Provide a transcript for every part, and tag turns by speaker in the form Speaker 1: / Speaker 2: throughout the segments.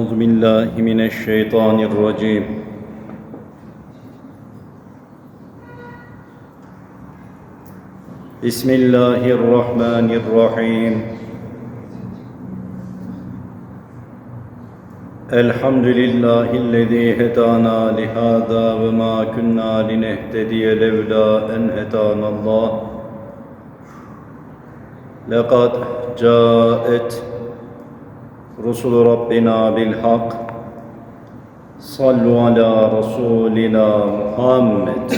Speaker 1: أعوذ بالله من الشيطان الرجيم. بسم الله الرحمن الرحيم. الحمد لله الذي هدانا لهذا وما كنا لنهتدي لولا أن هدانا الله. لقد جاءت رسل ربنا بالحق. صلوا على رسولنا محمد.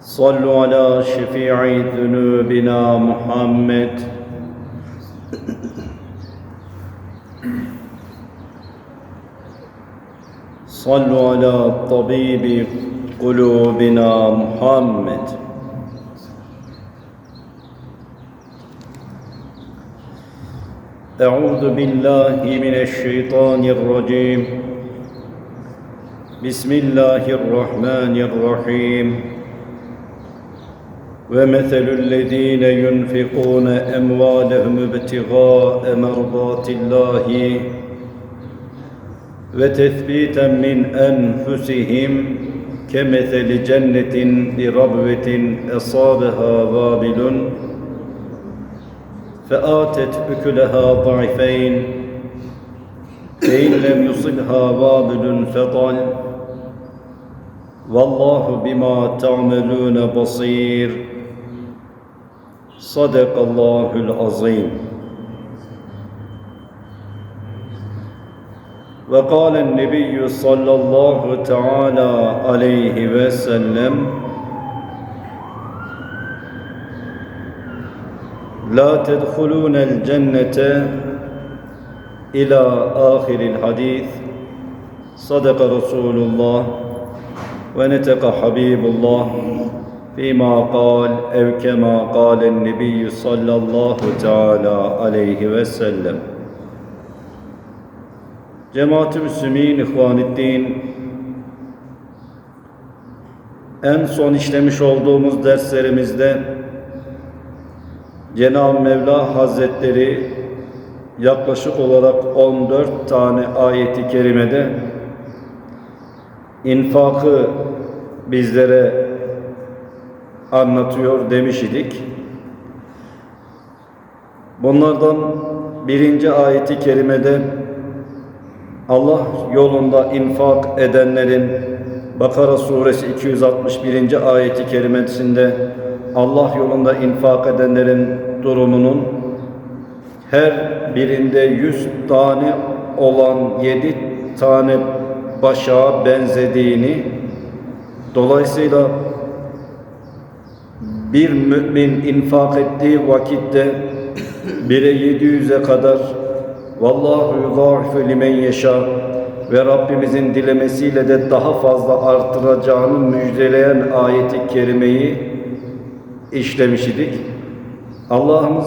Speaker 1: صلوا على شفيع ذنوبنا محمد. صلوا على طبيب قلوبنا محمد. أعوذ بالله من الشيطان الرجيم. بسم الله الرحمن الرحيم. ومثل الذين ينفقون أموالهم ابتغاء مرضات الله وتثبيتا من أنفسهم كمثل جنة بربوة أصابها وابل فآتت أكلها ضعفين فإن لم يصبها وابل فطل والله بما تعملون بصير صدق الله العظيم وقال النبي صلى الله تعالى عليه وسلم La tedhulunel cennete ila ahiril hadis. Sadaka Resulullah ve neteka Habibullah fîmâ kâl ev kemâ kâlen nebiyyü sallallahu teâlâ aleyhi ve sellem. Cemaat-i Müslümin, İhvanuddin, en son işlemiş olduğumuz derslerimizde Cenab-ı Mevla Hazretleri yaklaşık olarak 14 tane ayeti kerimede infakı bizlere anlatıyor demiş idik. Bunlardan birinci ayeti kerimede Allah yolunda infak edenlerin Bakara suresi 261. ayeti kerimesinde Allah yolunda infak edenlerin durumunun her birinde yüz tane olan yedi tane başa benzediğini dolayısıyla bir mümin infak ettiği vakitte bire yedi yüze kadar vallahu yudâhifu limen yeşâ ve Rabbimizin dilemesiyle de daha fazla artıracağını müjdeleyen ayeti kerimeyi işlemiş idik. Allah'ımız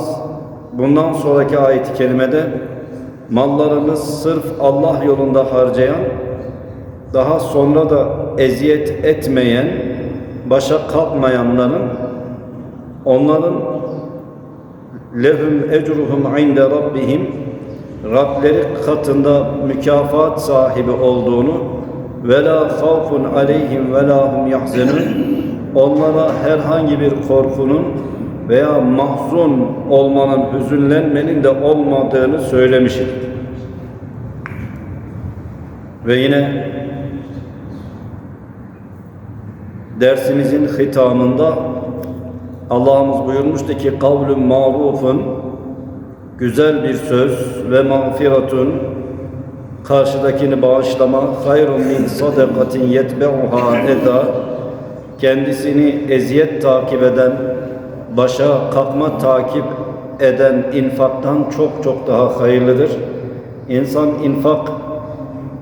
Speaker 1: bundan sonraki ayet-i kerimede mallarını sırf Allah yolunda harcayan, daha sonra da eziyet etmeyen, başa kalkmayanların onların lehum ecruhum inde rabbihim Rableri katında mükafat sahibi olduğunu ve la havfun aleyhim ve la hum yahzenun onlara herhangi bir korkunun veya mahzun olmanın, hüzünlenmenin de olmadığını söylemişim. Ve yine dersimizin hitamında Allah'ımız buyurmuştu ki kavlun marufun güzel bir söz ve mağfiratun karşıdakini bağışlama hayrun min sadakatin yetbe'uha eda kendisini eziyet takip eden başa kalkma takip eden infaktan çok çok daha hayırlıdır. İnsan infak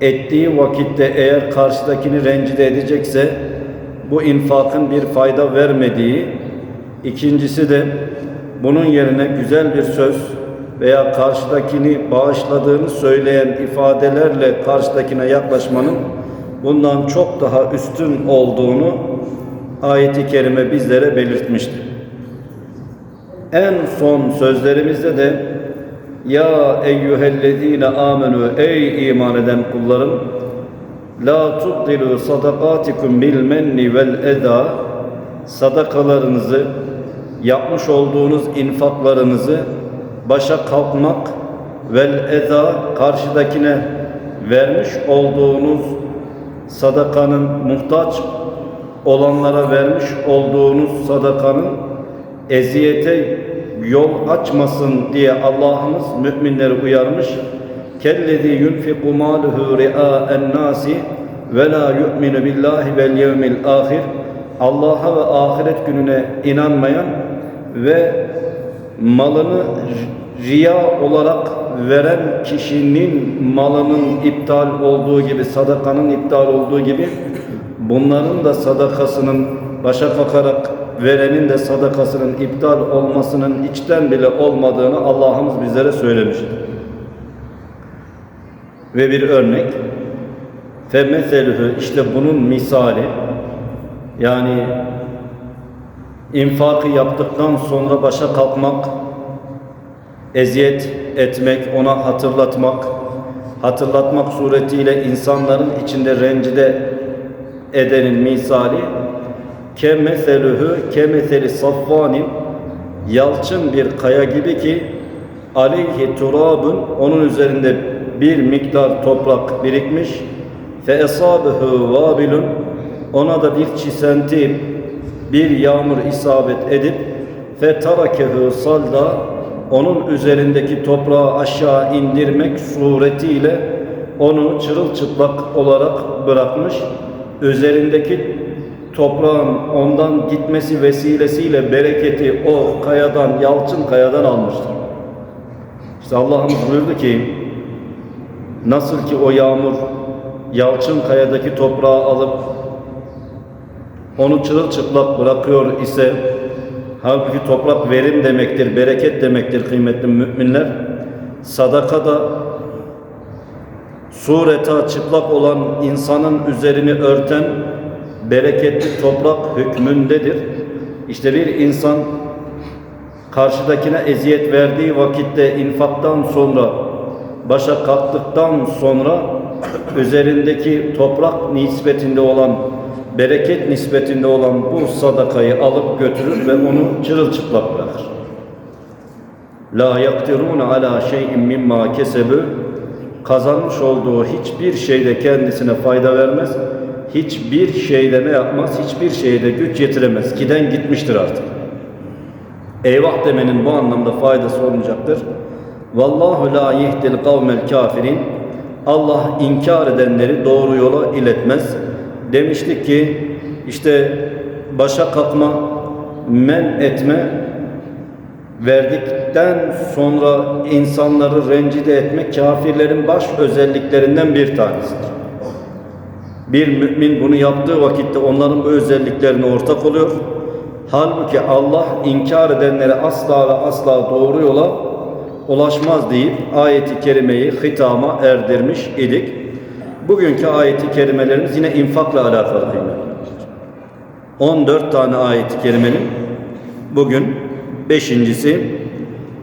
Speaker 1: ettiği vakitte eğer karşıdakini rencide edecekse bu infakın bir fayda vermediği, ikincisi de bunun yerine güzel bir söz veya karşıdakini bağışladığını söyleyen ifadelerle karşıdakine yaklaşmanın bundan çok daha üstün olduğunu ayeti kerime bizlere belirtmiştir. En son sözlerimizde de Ya eyyühellezine amenu ey iman eden kullarım La tubdilu sadakatikum bil menni vel eda sadakalarınızı yapmış olduğunuz infaklarınızı başa kalkmak vel eda karşıdakine vermiş olduğunuz sadakanın muhtaç olanlara vermiş olduğunuz sadakanın eziyete yol açmasın diye Allah'ımız müminleri uyarmış. Kellezi yunfiku maluhu ri'a'en nasi ve la yu'minu billahi vel yevmil ahir. Allah'a ve ahiret gününe inanmayan ve malını riya olarak veren kişinin malının iptal olduğu gibi, sadakanın iptal olduğu gibi bunların da sadakasının başa kakarak verenin de sadakasının iptal olmasının içten bile olmadığını Allah'ımız bizlere söylemiştir. Ve bir örnek فَمَثَلُهُ işte bunun misali yani infakı yaptıktan sonra başa kalkmak eziyet etmek, ona hatırlatmak, hatırlatmak suretiyle insanların içinde rencide edenin misali kemeselühü kemeseli safvanin yalçın bir kaya gibi ki aleyhi turabun onun üzerinde bir miktar toprak birikmiş fe esabehu vabilun ona da bir çisenti bir yağmur isabet edip fe tarakehu salda onun üzerindeki toprağı aşağı indirmek suretiyle onu çırılçıplak olarak bırakmış. Üzerindeki toprağın ondan gitmesi vesilesiyle bereketi o kayadan, yalçın kayadan almıştır. İşte Allah'ımız buyurdu ki nasıl ki o yağmur yalçın kayadaki toprağı alıp onu çırılçıplak bırakıyor ise halbuki toprak verim demektir, bereket demektir kıymetli müminler. Sadaka da sureta çıplak olan insanın üzerini örten bereketli toprak hükmündedir. İşte bir insan karşıdakine eziyet verdiği vakitte infaktan sonra başa kalktıktan sonra üzerindeki toprak nispetinde olan bereket nispetinde olan bu sadakayı alıp götürür ve onu çırılçıplak bırakır. La yaktirun ala şeyin mimma kesebu kazanmış olduğu hiçbir şeyde kendisine fayda vermez. Hiçbir şeyde ne yapmaz? Hiçbir şeyde güç yetiremez. Giden gitmiştir artık. Eyvah demenin bu anlamda faydası olmayacaktır. Vallahu la yehdil kavmel kafirin. Allah inkar edenleri doğru yola iletmez. Demiştik ki işte başa kalkma, men etme, verdikten sonra insanları rencide etmek kafirlerin baş özelliklerinden bir tanesidir. Bir mümin bunu yaptığı vakitte onların bu özelliklerine ortak oluyor. Halbuki Allah inkar edenlere asla ve asla doğru yola ulaşmaz deyip ayeti kerimeyi hitama erdirmiş idik. Bugünkü ayeti kerimelerimiz yine infakla alakalı kıymetli. 14 tane ayeti kerimenin bugün beşincisi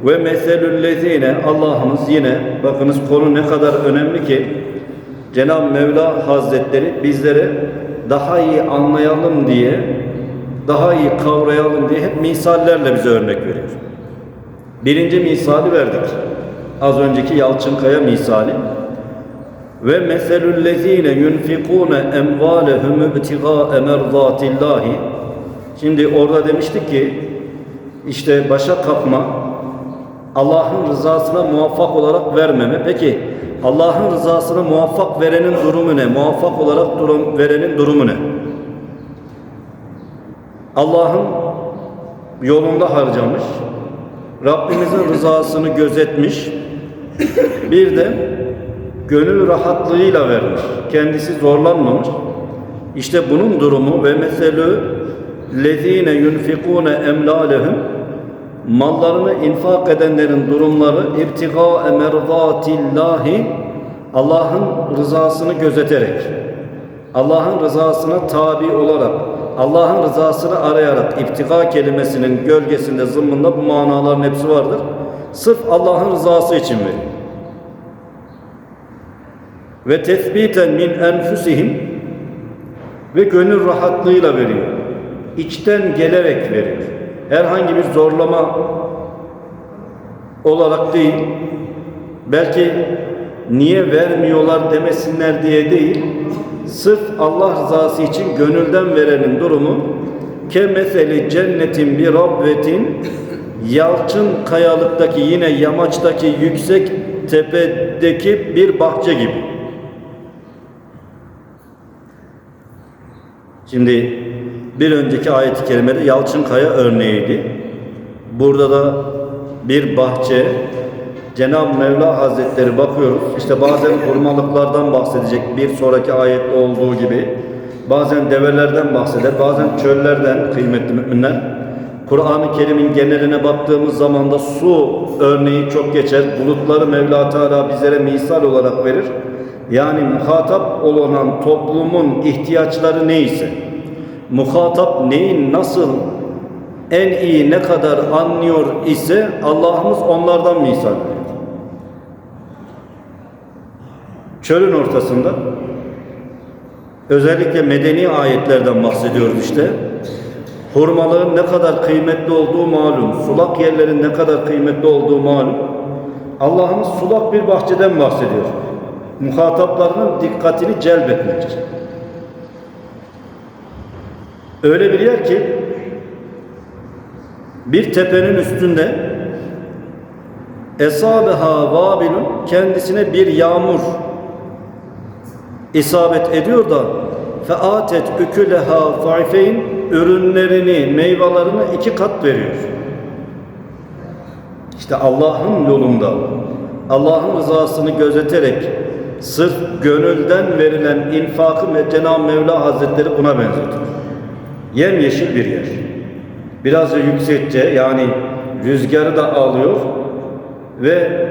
Speaker 1: ve meselüllezine Allah'ımız yine bakınız konu ne kadar önemli ki Cenab-ı Mevla Hazretleri bizlere daha iyi anlayalım diye daha iyi kavrayalım diye hep misallerle bize örnek veriyor. Birinci misali verdik. Az önceki Yalçınkaya misali. Ve meselüllezine yunfikune emvalehum ibtigaa merdatillahi. Şimdi orada demiştik ki işte başa kalkma Allah'ın rızasına muvaffak olarak vermeme. Peki Allah'ın rızasına muvaffak verenin durumu ne? Muvaffak olarak durum verenin durumu ne? Allah'ın yolunda harcamış, Rabbimizin rızasını gözetmiş, bir de gönül rahatlığıyla vermiş, kendisi zorlanmamış. İşte bunun durumu ve meselü lezine yunfikune emlalehum mallarını infak edenlerin durumları irtiga emerdatillahi Allah'ın rızasını gözeterek Allah'ın rızasına tabi olarak Allah'ın rızasını arayarak iptika kelimesinin gölgesinde zımmında bu manaların hepsi vardır. Sırf Allah'ın rızası için veriyor. Ve tethbiten min enfusihim ve gönül rahatlığıyla veriyor. İçten gelerek veriyor. Herhangi bir zorlama olarak değil, belki niye vermiyorlar demesinler diye değil, sırf Allah rızası için gönülden verenin durumu kemeseli cennetin bir rabbetin yalçın kayalıktaki yine yamaçtaki yüksek tepedeki bir bahçe gibi. Şimdi bir önceki ayet-i kerimede yalçın kaya örneğiydi. Burada da bir bahçe Cenab-ı Mevla Hazretleri bakıyoruz. İşte bazen hurmalıklardan bahsedecek bir sonraki ayette olduğu gibi. Bazen develerden bahseder, bazen çöllerden kıymetli müminler. Kur'an-ı Kerim'in geneline baktığımız zaman da su örneği çok geçer. Bulutları Mevla Teala bizlere misal olarak verir. Yani muhatap olunan toplumun ihtiyaçları neyse, muhatap neyin nasıl en iyi ne kadar anlıyor ise Allah'ımız onlardan misal veriyor. Çölün ortasında özellikle medeni ayetlerden bahsediyoruz işte. Hurmalığın ne kadar kıymetli olduğu malum, sulak yerlerin ne kadar kıymetli olduğu malum. Allah'ımız sulak bir bahçeden bahsediyor. Muhataplarının dikkatini celbetmek için. Öyle bir yer ki bir tepenin üstünde Esabeha vabilun kendisine bir yağmur isabet ediyor da featet üküleha faifeyn ürünlerini, meyvelerini iki kat veriyor. İşte Allah'ın yolunda Allah'ın rızasını gözeterek sırf gönülden verilen infakı Mevla Hazretleri buna benzetiyor. Yemyeşil bir yer. Biraz da yüksekçe yani rüzgarı da alıyor ve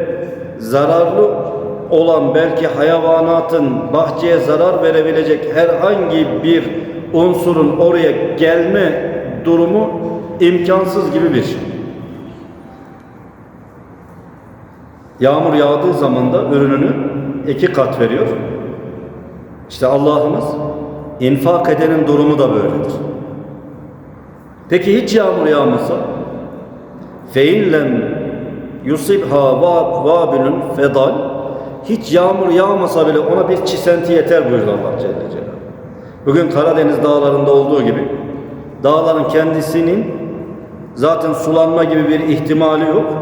Speaker 1: zararlı olan belki hayvanatın bahçeye zarar verebilecek herhangi bir unsurun oraya gelme durumu imkansız gibi bir şey. Yağmur yağdığı zaman da ürününü iki kat veriyor. İşte Allah'ımız infak edenin durumu da böyledir. Peki hiç yağmur yağmasa feinlem yusibha vabilun fedal hiç yağmur yağmasa bile ona bir çisenti yeter buyurdu Allah Celle Celaluhu. Bugün Karadeniz dağlarında olduğu gibi dağların kendisinin zaten sulanma gibi bir ihtimali yok.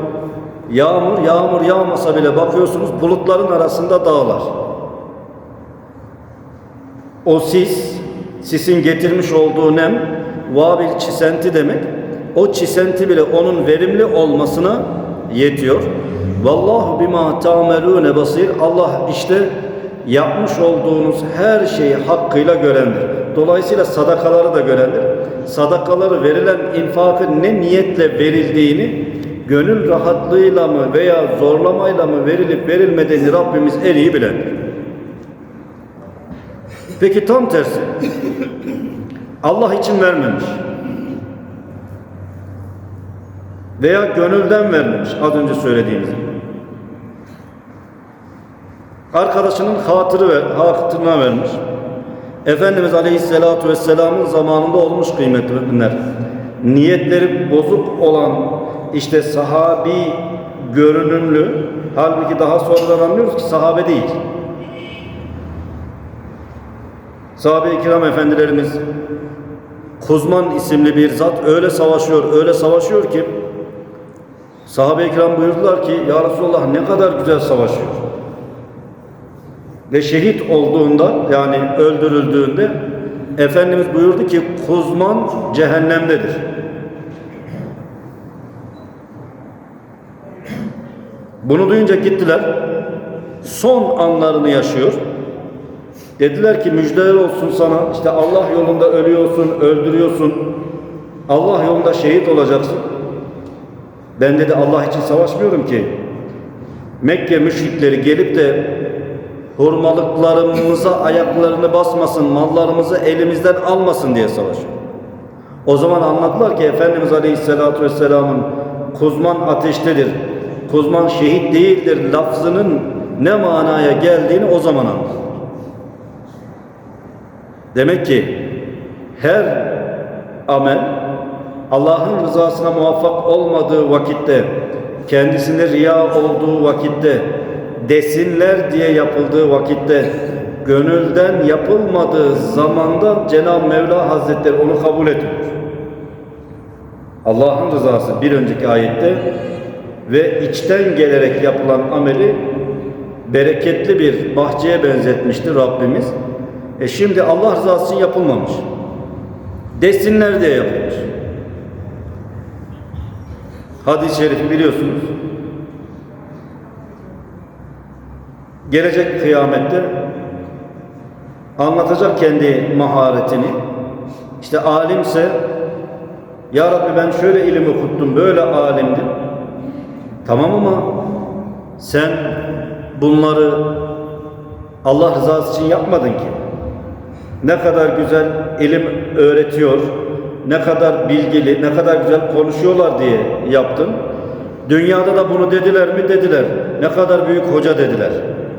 Speaker 1: Yağmur, yağmur yağmasa bile bakıyorsunuz bulutların arasında dağlar. O sis, sisin getirmiş olduğu nem, vabil çisenti demek. O çisenti bile onun verimli olmasına yetiyor. Vallahu bima ta'melune basir. Allah işte yapmış olduğunuz her şeyi hakkıyla görendir. Dolayısıyla sadakaları da görendir. Sadakaları verilen infakın ne niyetle verildiğini gönül rahatlığıyla mı veya zorlamayla mı verilip verilmediğini Rabbimiz en iyi bilendir. Peki tam tersi. Allah için vermemiş. Veya gönülden vermemiş. Az önce söylediğimiz gibi. Arkadaşının hatırı ver, hatırına vermiş. Efendimiz Aleyhisselatü Vesselam'ın zamanında olmuş kıymetli müminler. Niyetleri bozuk olan işte sahabi görünümlü halbuki daha sonradan anlıyoruz ki sahabe değil. Sahabe-i kiram efendilerimiz Kuzman isimli bir zat öyle savaşıyor, öyle savaşıyor ki sahabe-i kiram buyurdular ki Ya Resulallah ne kadar güzel savaşıyor. Ve şehit olduğunda yani öldürüldüğünde Efendimiz buyurdu ki Kuzman cehennemdedir. Bunu duyunca gittiler. Son anlarını yaşıyor. Dediler ki müjdeler olsun sana. İşte Allah yolunda ölüyorsun, öldürüyorsun. Allah yolunda şehit olacaksın. Ben dedi Allah için savaşmıyorum ki. Mekke müşrikleri gelip de hurmalıklarımıza ayaklarını basmasın, mallarımızı elimizden almasın diye savaşıyor. O zaman anlattılar ki Efendimiz Aleyhisselatü Vesselam'ın kuzman ateştedir, kuzman şehit değildir lafzının ne manaya geldiğini o zaman anladılar. Demek ki her amel Allah'ın rızasına muvaffak olmadığı vakitte, kendisine riya olduğu vakitte, desinler diye yapıldığı vakitte, gönülden yapılmadığı zamanda Cenab-ı Mevla Hazretleri onu kabul etmiyor. Allah'ın rızası bir önceki ayette ve içten gelerek yapılan ameli bereketli bir bahçeye benzetmişti Rabbimiz. E şimdi Allah rızası için yapılmamış. Desinler diye yapılmış. Hadis-i şerifi biliyorsunuz. Gelecek kıyamette anlatacak kendi maharetini. İşte alimse ya Rabbi ben şöyle ilim okuttum, böyle alimdim. Tamam ama sen bunları Allah rızası için yapmadın ki. Ne kadar güzel ilim öğretiyor, ne kadar bilgili, ne kadar güzel konuşuyorlar diye yaptın. Dünyada da bunu dediler mi dediler. Ne kadar büyük hoca dediler.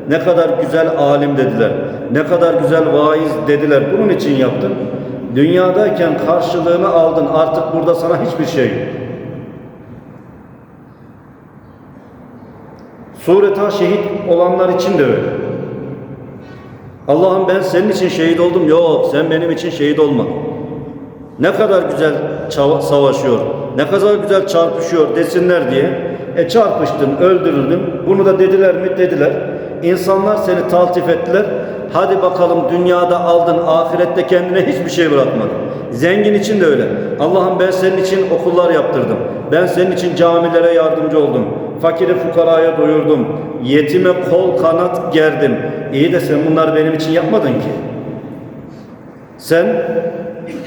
Speaker 1: Ne kadar güzel alim dediler. Ne kadar güzel vaiz dediler. Bunun için yaptın. Dünyadayken karşılığını aldın. Artık burada sana hiçbir şey yok. Sureta şehit olanlar için de öyle. Allah'ım ben senin için şehit oldum. Yok sen benim için şehit olmadın. Ne kadar güzel savaşıyor, ne kadar güzel çarpışıyor desinler diye. E çarpıştın, öldürüldün. Bunu da dediler mi? Dediler. İnsanlar seni taltif ettiler. Hadi bakalım dünyada aldın, ahirette kendine hiçbir şey bırakmadın. Zengin için de öyle. Allah'ım ben senin için okullar yaptırdım. Ben senin için camilere yardımcı oldum. Fakiri fukaraya doyurdum. Yetime kol kanat gerdim. İyi de sen bunları benim için yapmadın ki. Sen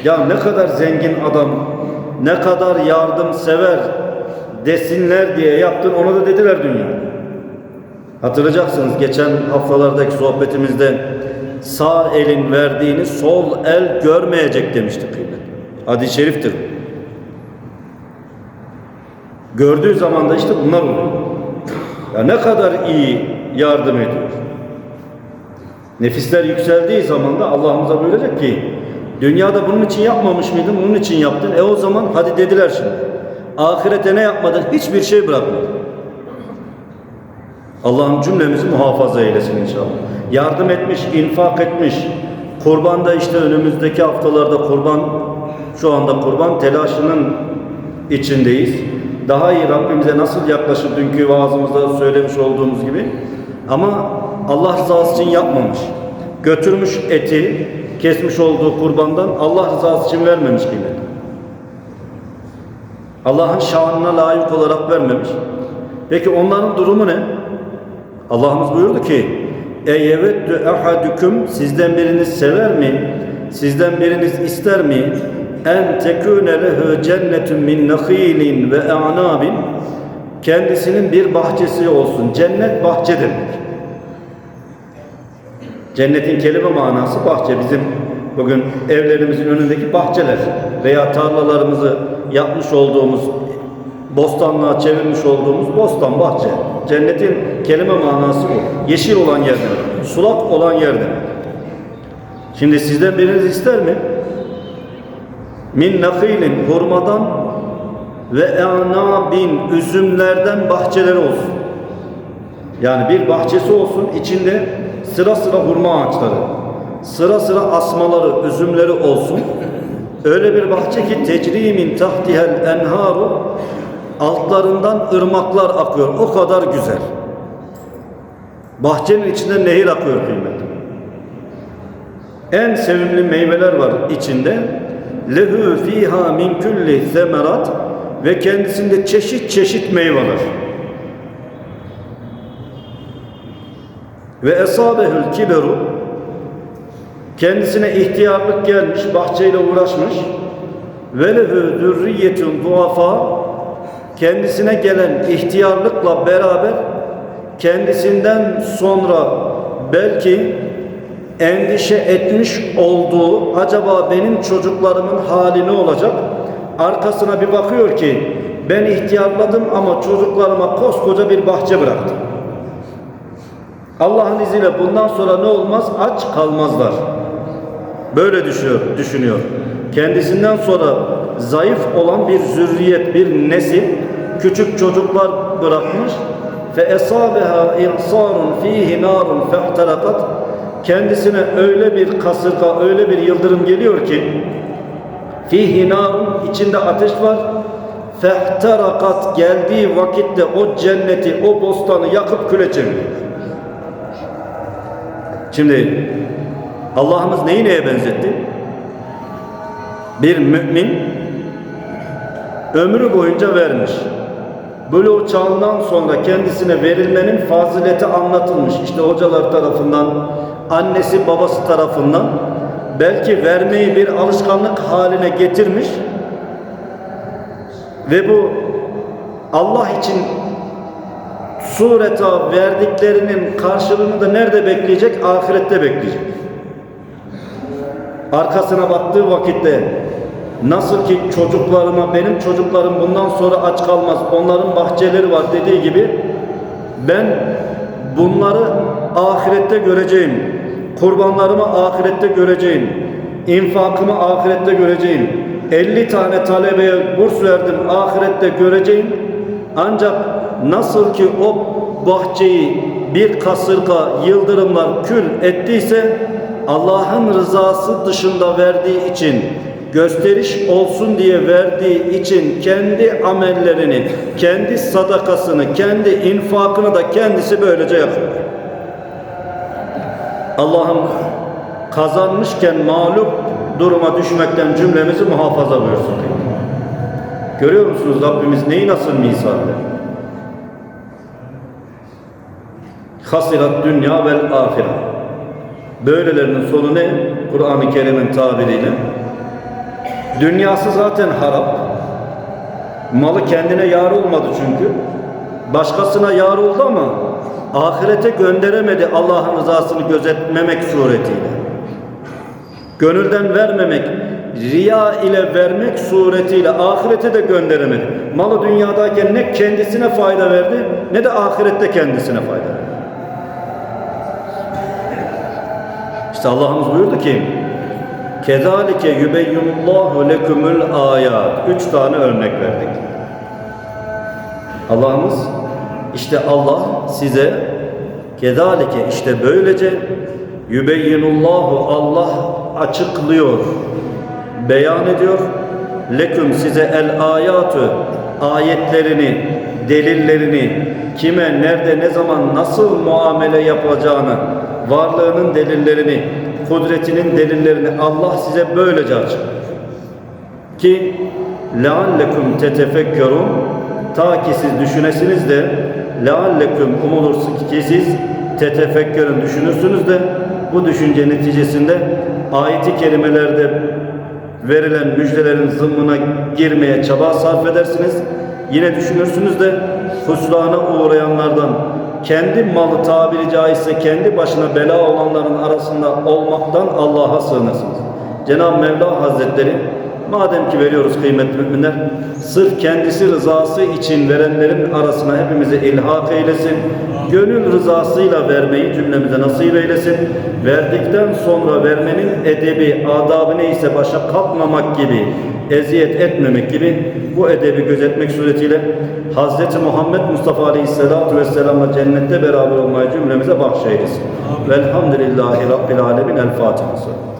Speaker 1: ya ne kadar zengin adam, ne kadar yardımsever desinler diye yaptın ona da dediler dünya. Hatırlayacaksınız geçen haftalardaki sohbetimizde sağ elin verdiğini sol el görmeyecek demiştik kıymet. Hadis-i şeriftir. Gördüğü zaman da işte bunlar oluyor. Ya ne kadar iyi yardım ediyor. Nefisler yükseldiği zaman da Allah'ımıza buyuracak ki dünyada bunun için yapmamış mıydın? Bunun için yaptın. E o zaman hadi dediler şimdi. Ahirete ne yapmadın? Hiçbir şey bırakmadın. Allah'ım cümlemizi muhafaza eylesin inşallah. Yardım etmiş, infak etmiş. Kurban da işte önümüzdeki haftalarda kurban, şu anda kurban telaşının içindeyiz. Daha iyi Rabbimize nasıl yaklaşır dünkü vaazımızda söylemiş olduğumuz gibi. Ama Allah rızası için yapmamış. Götürmüş eti, kesmiş olduğu kurbandan Allah rızası için vermemiş kıymet. Allah'ın şanına layık olarak vermemiş. Peki onların durumu ne? Allah'ımız buyurdu ki Eyyeveddü ehadüküm sizden biriniz sever mi? Sizden biriniz ister mi? En tekûne lehu cennetun min nakhilin ve e'nabin kendisinin bir bahçesi olsun. Cennet bahçe demek. Cennetin kelime manası bahçe. Bizim bugün evlerimizin önündeki bahçeler veya tarlalarımızı yapmış olduğumuz bostanlığa çevirmiş olduğumuz bostan bahçe. Cennetin kelime manası bu. Yeşil olan yer demek. Sulak olan yer demek. Şimdi sizden biriniz ister mi? Min nakilin hurmadan ve enabin üzümlerden bahçeleri olsun. Yani bir bahçesi olsun içinde sıra sıra hurma ağaçları, sıra sıra asmaları, üzümleri olsun. Öyle bir bahçe ki tecrimin tahtihel enharu altlarından ırmaklar akıyor. O kadar güzel. Bahçenin içinde nehir akıyor kıymet. En sevimli meyveler var içinde. Lehu fiha min kulli semerat ve kendisinde çeşit çeşit meyveler. Ve esabehül kiberu kendisine ihtiyarlık gelmiş, bahçeyle uğraşmış. Ve lehu zürriyetun duafa kendisine gelen ihtiyarlıkla beraber kendisinden sonra belki endişe etmiş olduğu acaba benim çocuklarımın hali ne olacak? Arkasına bir bakıyor ki ben ihtiyarladım ama çocuklarıma koskoca bir bahçe bıraktım. Allah'ın izniyle bundan sonra ne olmaz? Aç kalmazlar. Böyle düşünüyor, düşünüyor. Kendisinden sonra zayıf olan bir zürriyet, bir nesil, küçük çocuklar bırakmış. Fe esabeha insarun fihi narun. Kendisine öyle bir kasırga, öyle bir yıldırım geliyor ki fihi narun içinde ateş var. Fehtarakat geldiği vakitte o cenneti, o bostanı yakıp küle çeviriyor. Şimdi Allah'ımız neyi neye benzetti? Bir mümin ömrü boyunca vermiş. Buluğ çağından sonra kendisine verilmenin fazileti anlatılmış. İşte hocalar tarafından, annesi babası tarafından belki vermeyi bir alışkanlık haline getirmiş ve bu Allah için sureta verdiklerinin karşılığını da nerede bekleyecek? Ahirette bekleyecek. Arkasına baktığı vakitte nasıl ki çocuklarıma benim çocuklarım bundan sonra aç kalmaz onların bahçeleri var dediği gibi ben bunları ahirette göreceğim. Kurbanlarımı ahirette göreceğim. infakımı ahirette göreceğim. 50 tane talebeye burs verdim ahirette göreceğim. Ancak nasıl ki o bahçeyi bir kasırga, yıldırımlar kül ettiyse Allah'ın rızası dışında verdiği için gösteriş olsun diye verdiği için kendi amellerini, kendi sadakasını, kendi infakını da kendisi böylece yapıyor. Allah'ım kazanmışken mağlup duruma düşmekten cümlemizi muhafaza buyursun. Görüyor musunuz Rabbimiz neyi nasıl misal verir? Hasirat dünya vel ahiret. Böylelerinin sonu ne? Kur'an-ı Kerim'in tabiriyle. Dünyası zaten harap. Malı kendine yar olmadı çünkü. Başkasına yar oldu ama ahirete gönderemedi Allah'ın rızasını gözetmemek suretiyle. Gönülden vermemek, riya ile vermek suretiyle ahirete de gönderemedi. Malı dünyadayken ne kendisine fayda verdi ne de ahirette kendisine fayda verdi. İşte Allah'ımız buyurdu ki Kezalike yubeyyinullahu lekumul ayat. Üç tane örnek verdik. Allah'ımız işte Allah size kezalike işte böylece yubeyyinullahu Allah açıklıyor, beyan ediyor. Leküm size el ayatü ayetlerini, delillerini kime, nerede, ne zaman, nasıl muamele yapacağını, varlığının delillerini, kudretinin delillerini Allah size böylece açıklıyor. Ki leallekum tetefekkerun ta ki siz düşünesiniz de leallekum umulur ki siz tetefekkerun düşünürsünüz de bu düşünce neticesinde ayeti kelimelerde verilen müjdelerin zımmına girmeye çaba sarf edersiniz. Yine düşünürsünüz de husrana uğrayanlardan kendi malı tabiri caizse kendi başına bela olanların arasında olmaktan Allah'a sığınırsınız. Cenab-ı Mevla Hazretleri madem ki veriyoruz kıymetli müminler sırf kendisi rızası için verenlerin arasına hepimizi ilhak eylesin. Gönül rızasıyla vermeyi cümlemize nasip eylesin. Verdikten sonra vermenin edebi, adabı neyse başa kalkmamak gibi, eziyet etmemek gibi bu edebi gözetmek suretiyle Hz. Muhammed Mustafa Aleyhisselatü Vesselam'la cennette beraber olmayı cümlemize bahşeylesin. Velhamdülillahi Rabbil Alemin. El Fatiha.